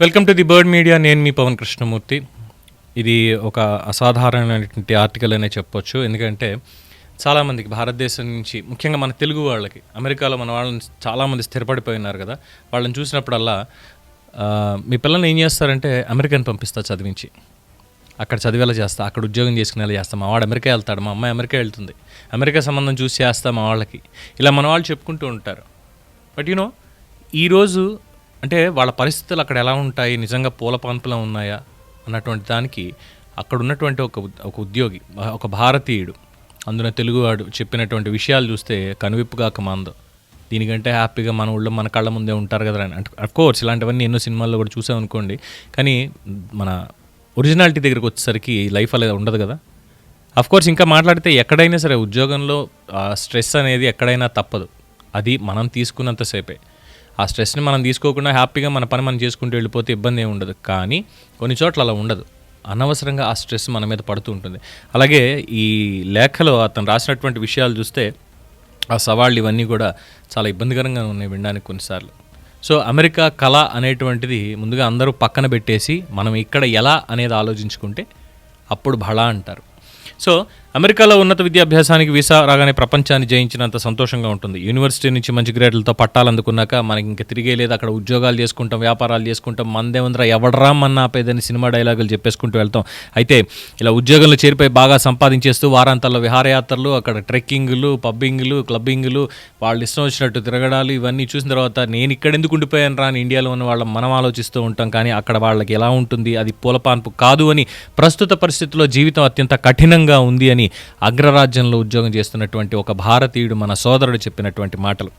Welcome to the bird media నేను మీ పవన్ కృష్ణమూర్తి. ఇది ఒక అసాధారణమైనటువంటి ఆర్టికల్ అనే చెప్పొచ్చు. ఎందుకంటే చాలామందికి భారతదేశం నుంచి ముఖ్యంగా మన తెలుగు వాళ్ళకి అమెరికాలో మన వాళ్ళని చాలామంది స్థిరపడిపోయి ఉన్నారు కదా. వాళ్ళని చూసినప్పుడల్లా మీ పిల్లల్ని ఏం చేస్తారంటే అమెరికాని పంపిస్తా చదివించి. అక్కడ చదివేలా చేస్తా అక్కడ ఉద్యోగం చేసుకునేలా చేస్తా. మా వాడు అమెరికా వెళ్తాడు మా అమ్మాయి అమెరికా వెళ్తుంది. అమెరికా సంబంధం చూసి చేస్తా మా వాళ్ళకి. ఇలా మన వాళ్ళు చెప్పుకుంటూ ఉంటారు. బట్ యూనో ఈరోజు అంటే వాళ్ళ పరిస్థితులు అక్కడ ఎలా ఉంటాయి? నిజంగా పూల పాన్పులా ఉన్నాయా? అన్నటువంటి దానికి అక్కడ ఉన్నటువంటి ఒక ఒక ఉద్యోగి ఒక భారతీయుడు. అందున తెలుగువాడు చెప్పినటువంటి విషయాలు చూస్తే కనువిప్పుగాక కమాందో దీనికంటే హ్యాపీగా మన ఊళ్ళో మన కళ్ళ ముందే ఉంటారు కదా అని. అంటే అఫ్ కోర్స్ ఇలాంటివన్నీ ఎన్నో సినిమాల్లో కూడా చూసాం అనుకోండి. కానీ మన ఒరిజినాలిటీ దగ్గరికి వచ్చేసరికి లైఫ్ అలా ఉండదు కదా. అఫ్ కోర్స్ ఇంకా మాట్లాడితే ఎక్కడైనా సరే ఉద్యోగంలో స్ట్రెస్ అనేది ఎక్కడైనా తప్పదు. అది మనం తీసుకున్నంతసేపే ఆ స్ట్రెస్ని మనం తీసుకోకుండా హ్యాపీగా మన పని మనం చేసుకుంటూ వెళ్ళిపోతే ఇబ్బంది ఏమి ఉండదు. కానీ కొన్ని చోట్ల అలా ఉండదు. అనవసరంగా ఆ స్ట్రెస్ మన మీద పడుతూ ఉంటుంది. అలాగే ఈ లేఖలో అతను రాసినటువంటి విషయాలు చూస్తే ఆ సవాళ్ళు ఇవన్నీ కూడా చాలా ఇబ్బందికరంగా ఉన్నాయి వినడానికి కొన్నిసార్లు. సో అమెరికా కళ అనేటువంటిది ముందుగా అందరూ పక్కన పెట్టేసి మనం ఇక్కడ ఎలా అనేది ఆలోచించుకుంటే అప్పుడు బళ అంటారు. సో అమెరికాలో ఉన్నత విద్యాభ్యాసానికి వీసా రాగానే ప్రపంచాన్ని జయించినంత సంతోషంగా ఉంటుంది. యూనివర్సిటీ నుంచి మంచి గ్రేడ్లతో పట్టాలు అందుకున్నాక మనకి ఇంకా తిరిగే లేదు. అక్కడ ఉద్యోగాలు చేసుకుంటాం వ్యాపారాలు చేసుకుంటాం. మందేమందర ఎవడరా మన్న ఆపేదని సినిమా డైలాగులు చెప్పేసుకుంటూ వెళ్తాం. అయితే ఇలా ఉద్యోగంలో చేరిపోయి బాగా సంపాదించేస్తూ వారాంతాల్లో విహారయాత్రలు అక్కడ ట్రెక్కింగ్లు పబ్బింగ్లు క్లబ్బింగ్లు వాళ్ళు ఇష్టం వచ్చినట్టు తిరగడాలు ఇవన్నీ చూసిన తర్వాత నేను ఇక్కడ ఎందుకు ఉండిపోయాను రా అని ఇండియాలో ఉన్న వాళ్ళం మనం ఆలోచిస్తూ ఉంటాం. కానీ అక్కడ వాళ్ళకి ఎలా ఉంటుంది? అది పూలపాన్పు కాదు అని ప్రస్తుత పరిస్థితుల్లో జీవితం అత్యంత కఠినంగా ఉంది అని అగ్రరాజ్యంలో ఉద్యోగం చేస్తున్నటువంటి ఒక భారతీయుడు మన సోదరుడు చెప్పినటువంటి మాటలు.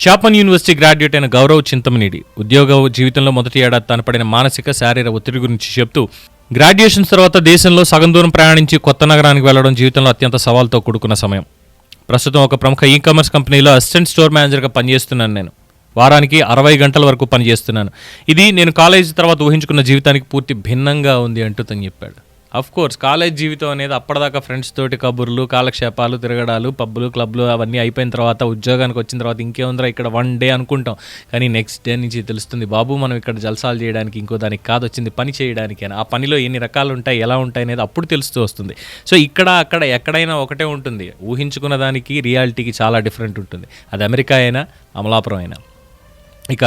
చాపన్ యూనివర్సిటీ గ్రాడ్యుయేట్ అయిన గౌరవ్ చింతమనేడి ఉద్యోగ జీవితంలో మొదటి ఏడాది తన పడిన మానసిక శారీరక ఒత్తిడి గురించి చెప్తూ గ్రాడ్యుయేషన్ తర్వాత దేశంలో సగం దూరం ప్రయాణించి కొత్త నగరానికి వెళ్ళడం జీవితంలో అత్యంత సవాల్తో కూడుకున్న సమయం. ప్రస్తుతం ఒక ప్రముఖ ఈ కామర్స్ కంపెనీలో అసిస్టెంట్ స్టోర్ మేనేజర్గా పనిచేస్తున్నాను నేను. వారానికి అరవై గంటల వరకు పనిచేస్తున్నాను. ఇది నేను కాలేజీ తర్వాత ఊహించుకున్న జీవితానికి పూర్తి భిన్నంగా ఉంది అంటూ తను చెప్పాడు. అఫ్ కోర్స్ కాలేజ్ జీవితం అనేది అప్పటిదాకా ఫ్రెండ్స్ తోటి కబుర్లు కాలక్షేపాలు తిరగడాలు పబ్బులు క్లబ్లు అవన్నీ అయిపోయిన తర్వాత ఉద్యోగానికి వచ్చిన తర్వాత ఇంకేముందిరా ఇక్కడ వన్ డే అనుకుంటాం. కానీ నెక్స్ట్ డే నుంచి తెలుస్తుంది బాబు మనం ఇక్కడ జల్సాలు చేయడానికి ఇంకో దానికి కాదు వచ్చింది పని చేయడానికి అని. ఆ పనిలో ఎన్ని రకాలు ఉంటాయి ఎలా ఉంటాయి అనేది అప్పుడు తెలుస్తూ వస్తుంది. సో ఇక్కడ అక్కడ ఎక్కడైనా ఒకటే ఉంటుంది. ఊహించుకున్న దానికి రియాలిటీకి చాలా డిఫరెంట్ ఉంటుంది. అది అమెరికా అయినా అమలాపురం అయినా. ఇక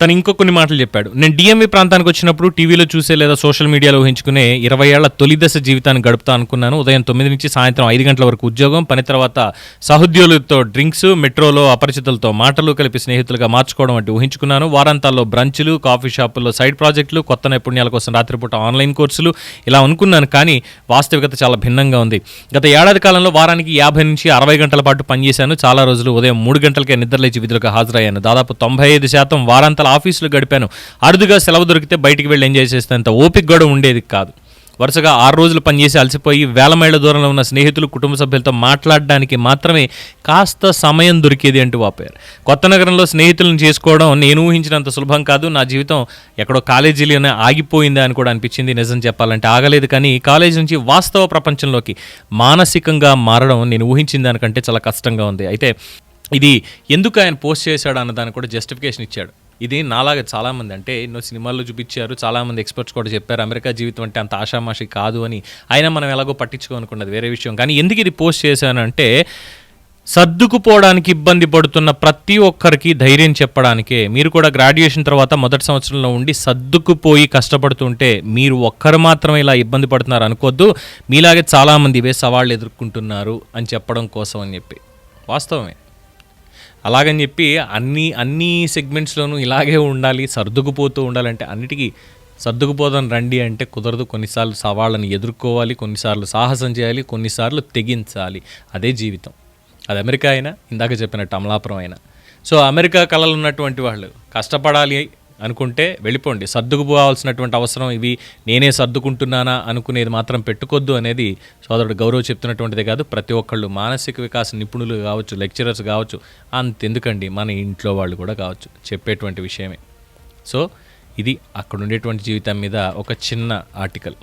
తను ఇంకో కొన్ని మాటలు చెప్పాడు. నేను డిఎంవి ప్రాంతానికి వచ్చినప్పుడు టీవీలో చూసే లేదా సోషల్ మీడియాలో ఊహించుకునే ఇరవై ఏళ్ళ తొలి దశ జీవితాన్ని గడుపుతా అనుకున్నాను. ఉదయం తొమ్మిది నుంచి సాయంత్రం ఐదు గంటల వరకు ఉద్యోగం పని తర్వాత సహోద్యోగులతో డ్రింక్స్ మెట్రోలో అపరిచితులతో మాటలు కలిపి స్నేహితులుగా మార్చుకోవడం వంటి ఊహించుకున్నాను. వారాంతాల్లో బ్రంచ్లు కాఫీ షాపుల్లో సైడ్ ప్రాజెక్టులు కొత్త నైపుణ్యాల కోసం రాత్రిపూట ఆన్లైన్ కోర్సులు ఇలా అనుకున్నాను. కానీ వాస్తవికత చాలా భిన్నంగా ఉంది. గత ఏడాది కాలంలో వారానికి యాభై నుంచి అరవై గంటల పాటు పనిచేశాను. చాలా రోజులు ఉదయం మూడు గంటలకే నిద్రలేచి విధులకు హాజరయ్యాను. దాదాపు తొంభై ఐదు శాతం వారాంతాల ఆఫీసులు గడిపాను. అరుదుగా సెలవు దొరికితే బయటికి వెళ్ళి ఎంజాయ్ చేసేంత ఓపిక కూడా ఉండేది కాదు. వరుసగా ఆరు రోజులు పనిచేసి అలసిపోయి వేల మైళ్ళ దూరంలో ఉన్న స్నేహితులు కుటుంబ సభ్యులతో మాట్లాడడానికి మాత్రమే కాస్త సమయం దొరికేది అంటూ వాపారు కొత్త నగరంలో స్నేహితులను చేసుకోవడం నేను ఊహించినంత సులభం కాదు. నా జీవితం ఎక్కడో కాలేజీలోనే ఆగిపోయిందా అని కూడా అనిపించింది. నిజం చెప్పాలంటే ఆగలేదు కానీ కాలేజీ నుంచి వాస్తవ ప్రపంచంలోకి మానసికంగా మారడం నేను ఊహించిన దానికంటే చాలా కష్టంగా ఉంది. అయితే ఇది ఎందుకు ఆయన పోస్ట్ చేశాడు అన్న దానికి కూడా జస్టిఫికేషన్ ఇచ్చాడు. ఇది నాలాగా చాలామంది అంటే ఎన్నో సినిమాల్లో చూపించారు చాలామంది ఎక్స్పర్ట్స్ కూడా చెప్పారు అమెరికా జీవితం అంటే అంత ఆషామాషి కాదు అని. అయినా మనం ఎలాగో పట్టించుకోనుకున్నది వేరే విషయం. కానీ ఎందుకు ఇది పోస్ట్ చేశానంటే సర్దుకుపోవడానికి ఇబ్బంది పడుతున్న ప్రతి ఒక్కరికి ధైర్యం చెప్పడానికే. మీరు కూడా గ్రాడ్యుయేషన్ తర్వాత మొదటి సంవత్సరంలో ఉండి సర్దుకుపోయి కష్టపడుతుంటే మీరు ఒక్కరు మాత్రమే ఇలా ఇబ్బంది పడుతున్నారు అనుకోవద్దు మీలాగే చాలామంది ఇవే సవాళ్ళు ఎదుర్కొంటున్నారు అని చెప్పడం కోసం అని చెప్పి. వాస్తవమే. అలాగని చెప్పి అన్ని అన్ని సెగ్మెంట్స్లోనూ ఇలాగే ఉండాలి సర్దుకుపోతూ ఉండాలంటే అన్నిటికీ సర్దుకుపోదాం రండి అంటే కుదరదు. కొన్నిసార్లు సవాళ్ళని ఎదుర్కోవాలి కొన్నిసార్లు సాహసం చేయాలి కొన్నిసార్లు తెగించాలి. అదే జీవితం. అది అమెరికా అయినా ఇందాక చెప్పినట్టు అమలాపురం అయినా. సో అమెరికా కళలు ఉన్నటువంటి వాళ్ళు కష్టపడాలి అనుకుంటే వెళ్ళిపోండి. సర్దుకుపోవాల్సినటువంటి అవసరం ఇవి నేనే సర్దుకుంటున్నానా అనుకునేది మాత్రం పెట్టుకోద్దు అనేది సోదరుడు గౌరవ్ చెప్తున్నటువంటిదే కాదు. ప్రతి ఒక్కళ్ళు మానసిక వికాస నిపుణులు కావచ్చు లెక్చరర్స్ కావచ్చు అంతెందుకండి. మన ఇంట్లో వాళ్ళు కూడా కావచ్చు చెప్పేటువంటి విషయమే. సో ఇది అక్కడ ఉండేటువంటి జీవితం మీద ఒక చిన్న ఆర్టికల్.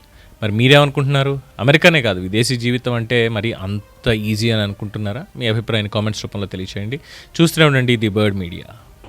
మరి మీరేమనుకుంటున్నారు? అమెరికానే కాదు. విదేశీ జీవితం అంటే మరి అంత ఈజీ అని అనుకుంటున్నారా? మీ అభిప్రాయాన్ని కామెంట్స్ రూపంలో తెలియచేయండి. చూస్తూనే ఉండండి ది బర్డ్ మీడియా.